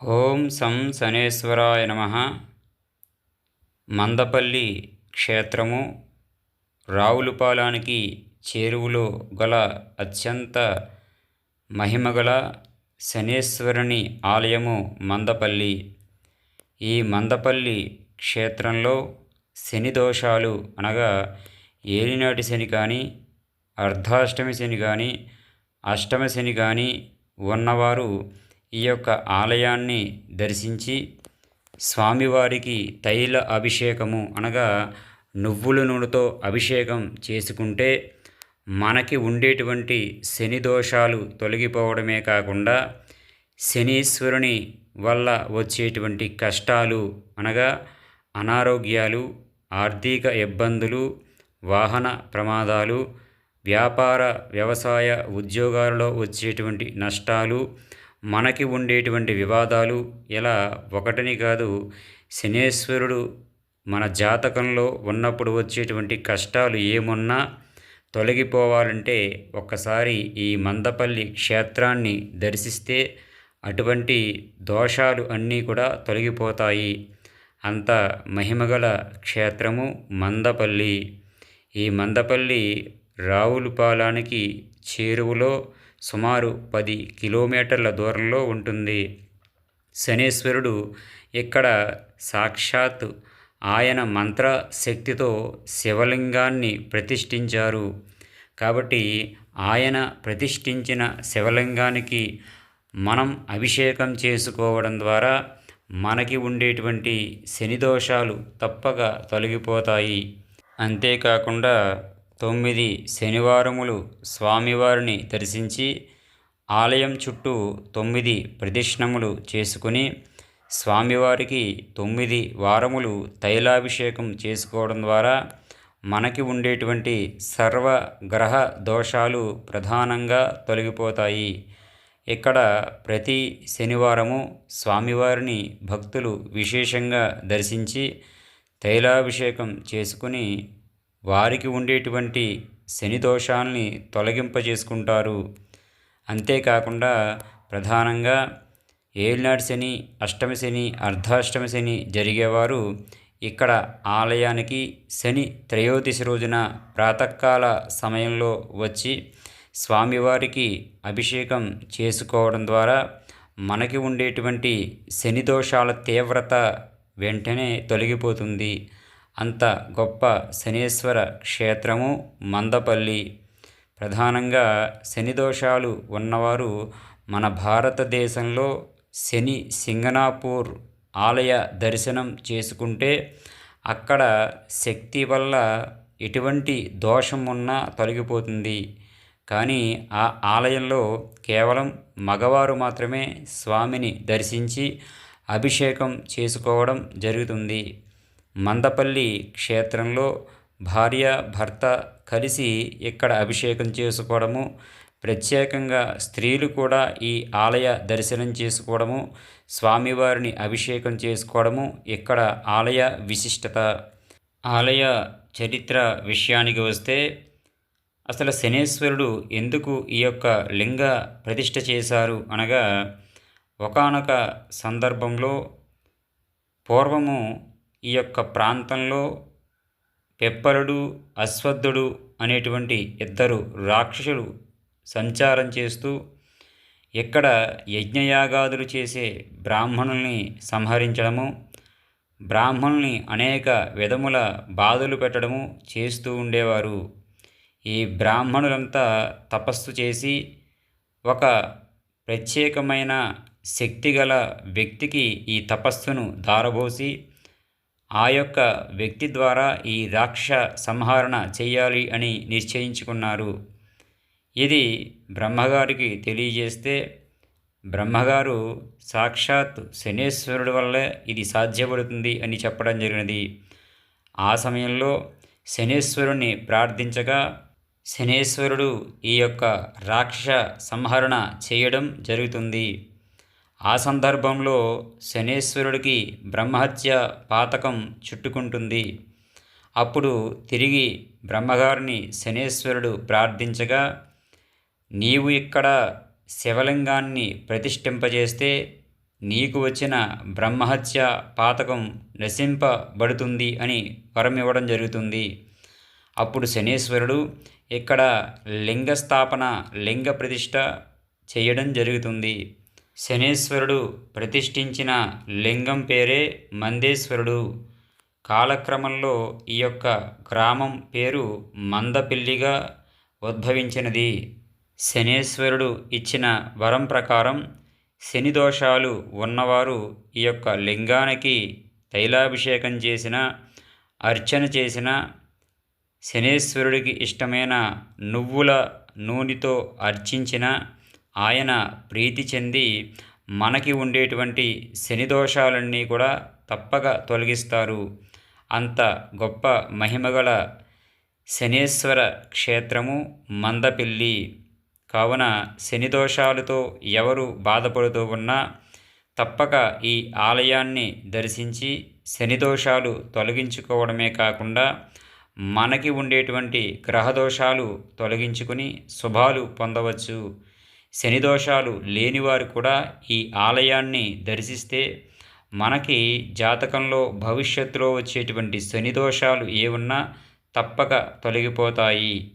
ఓం సం శనేశ్వరాయ నమ. మందపల్లి క్షేత్రము రావులపాలానికి చేరువులో గల అత్యంత మహిమగల శనేశ్వరుని ఆలయము మందపల్లి. ఈ మందపల్లి క్షేత్రంలో శని దోషాలు అనగా ఏలినాటి శని కానీ అర్ధాష్టమి శని కానీ అష్టమ శని కానీ ఉన్నవారు ఈ యొక్క ఆలయాన్ని దర్శించి స్వామివారికి తైల అభిషేకము అనగా నువ్వుల నూనెతో అభిషేకం చేసుకుంటే మనకి ఉండేటువంటి శని దోషాలు తొలగిపోవడమే కాకుండా శనీశ్వరుని వల్ల వచ్చేటువంటి కష్టాలు అనగా అనారోగ్యాలు ఆర్థిక ఇబ్బందులు వాహన ప్రమాదాలు వ్యాపార వ్యవసాయ ఉద్యోగాలలో వచ్చేటువంటి నష్టాలు మనకి ఉండేటువంటి వివాదాలు ఇలా ఒకటిని కాదు శనేశ్వరుడు మన జాతకంలో ఉన్నప్పుడు వచ్చేటువంటి కష్టాలు ఏమున్నా తొలగిపోవాలంటే ఒక్కసారి ఈ మందపల్లి క్షేత్రాన్ని దర్శిస్తే అటువంటి దోషాలు అన్నీ కూడా తొలగిపోతాయి. అంత మహిమగల క్షేత్రము మందపల్లి. ఈ మందపల్లి రావులపాలానికి చేరువలో సుమారు పది కిలోమీటర్ల దూరంలో ఉంటుంది. శనేశ్వరుడు ఇక్కడ సాక్షాత్ ఆయన మంత్ర శక్తితో శివలింగాన్ని ప్రతిష్ఠించారు. కాబట్టి ఆయన ప్రతిష్ఠించిన శివలింగానికి మనం అభిషేకం చేసుకోవడం ద్వారా మనకి ఉండేటువంటి శని దోషాలు తప్పక తొలగిపోతాయి. అంతేకాకుండా తొమ్మిది శనివారములు స్వామివారిని దర్శించి ఆలయం చుట్టూ తొమ్మిది ప్రదక్షిణములు చేసుకుని స్వామివారికి తొమ్మిది వారములు తైలాభిషేకం చేసుకోవడం ద్వారా మనకి ఉండేటువంటి సర్వ గ్రహ దోషాలు ప్రధానంగా తొలగిపోతాయి. ఇక్కడ ప్రతి శనివారము స్వామివారిని భక్తులు విశేషంగా దర్శించి తైలాభిషేకం చేసుకుని వారికి ఉండేటువంటి శని దోషాల్ని తొలగింపజేసుకుంటారు. అంతేకాకుండా ప్రధానంగా ఏలినాటి శని అష్టమి శని అర్ధాష్టమి శని జరిగేవారు ఇక్కడ ఆలయానికి శని త్రయోదశి రోజున ప్రాతకాల సమయంలో వచ్చి స్వామివారికి అభిషేకం చేసుకోవడం ద్వారా మనకి ఉండేటువంటి శని దోషాల తీవ్రత వెంటనే తొలగిపోతుంది. అంత గొప్ప శనీశ్వర క్షేత్రము మందపల్లి. ప్రధానంగా శని దోషాలు ఉన్నవారు మన భారతదేశంలో శని సింగనాపూర్ ఆలయ దర్శనం చేసుకుంటే అక్కడ శక్తి వల్ల ఎటువంటి దోషం ఉన్నా తొలగిపోతుంది. కానీ ఆ ఆలయంలో కేవలం మగవారు మాత్రమే స్వామిని దర్శించి అభిషేకం చేసుకోవడం జరుగుతుంది. మందపల్లి క్షేత్రంలో భార్య భర్త కలిసి ఇక్కడ అభిషేకం చేసుకోవడము ప్రత్యేకంగా స్త్రీలు కూడా ఈ ఆలయ దర్శనం చేసుకోవడము స్వామివారిని అభిషేకం చేసుకోవడము ఇక్కడ ఆలయ విశిష్టత. ఆలయ చరిత్ర విషయానికి వస్తే అసలు శనేశ్వరుడు ఎందుకు ఈ యొక్క లింగ ప్రతిష్ట చేశారు అనగా ఒకనొక సందర్భంలో పూర్వము ఈ యొక్క ప్రాంతంలో పెప్పరుడు అశ్వద్ధుడు అనేటువంటి ఇద్దరు రాక్షసులు సంచారం చేస్తూ ఇక్కడ యజ్ఞయాగాదులు చేసే బ్రాహ్మణుల్ని సంహరించడము బ్రాహ్మణుల్ని అనేక విధముల బాధలు పెట్టడము చేస్తూ ఉండేవారు. ఈ బ్రాహ్మణులంతా తపస్సు చేసి ఒక ప్రత్యేకమైన శక్తిగల వ్యక్తికి ఈ తపస్సును దారబోసి ఆ యొక్క వ్యక్తి ద్వారా ఈ రాక్ష సంహరణ చేయాలి అని నిశ్చయించుకున్నారు. ఇది బ్రహ్మగారికి తెలియజేస్తే బ్రహ్మగారు సాక్షాత్ శనేశ్వరుడి వల్లే ఇది సాధ్యపడుతుంది అని చెప్పడం జరిగినది. ఆ సమయంలో శనేశ్వరుణ్ణి ప్రార్థించగా శనేశ్వరుడు ఈ యొక్క రాక్షస సంహరణ చేయడం జరుగుతుంది. ఆ సందర్భంలో శనేశ్వరుడికి బ్రహ్మహత్య పాతకం చుట్టుకుంటుంది. అప్పుడు తిరిగి బ్రహ్మగారిని శనేశ్వరుడు ప్రార్థించగా నీవు ఇక్కడ శివలింగాన్ని ప్రతిష్ఠింపజేస్తే నీకు వచ్చిన బ్రహ్మహత్య పాతకం నశింపబడుతుంది అని వరం ఇవ్వడం జరుగుతుంది. అప్పుడు శనీశ్వరుడు ఇక్కడ లింగ స్థాపన లింగ ప్రతిష్ట చేయడం జరుగుతుంది. శనేశ్వరుడు ప్రతిష్ఠించిన లింగం పేరే మందేశ్వరుడు. కాలక్రమంలో ఈ యొక్క గ్రామం పేరు మందపిల్లిగా ఉద్భవించినది. శనేశ్వరుడు ఇచ్చిన వరం ప్రకారం శని దోషాలు ఉన్నవారు ఈ యొక్క లింగానికి తైలాభిషేకం చేసిన అర్చన చేసిన శనేశ్వరుడికి ఇష్టమైన నువ్వుల నూనెతో అర్చించిన ఆయన ప్రీతి చెంది మనకి ఉండేటువంటి శని దోషాలన్నీ కూడా తప్పక తొలగిస్తారు. అంత గొప్ప మహిమగల శనేశ్వర క్షేత్రము మందపిల్లి. కావున శని దోషాలతో ఎవరు బాధపడుతూ ఉన్నా తప్పక ఈ ఆలయాన్ని దర్శించి శని దోషాలు తొలగించుకోవడమే కాకుండా మనకి ఉండేటువంటి గ్రహదోషాలు తొలగించుకుని శుభాలు పొందవచ్చు. శని దోషాలు లేనివారు కూడా ఈ ఆలయాన్ని దర్శిస్తే మనకి జాతకంలో భవిష్యత్తులో వచ్చేటువంటి శని దోషాలు ఏ ఉన్నా తప్పక తొలగిపోతాయి.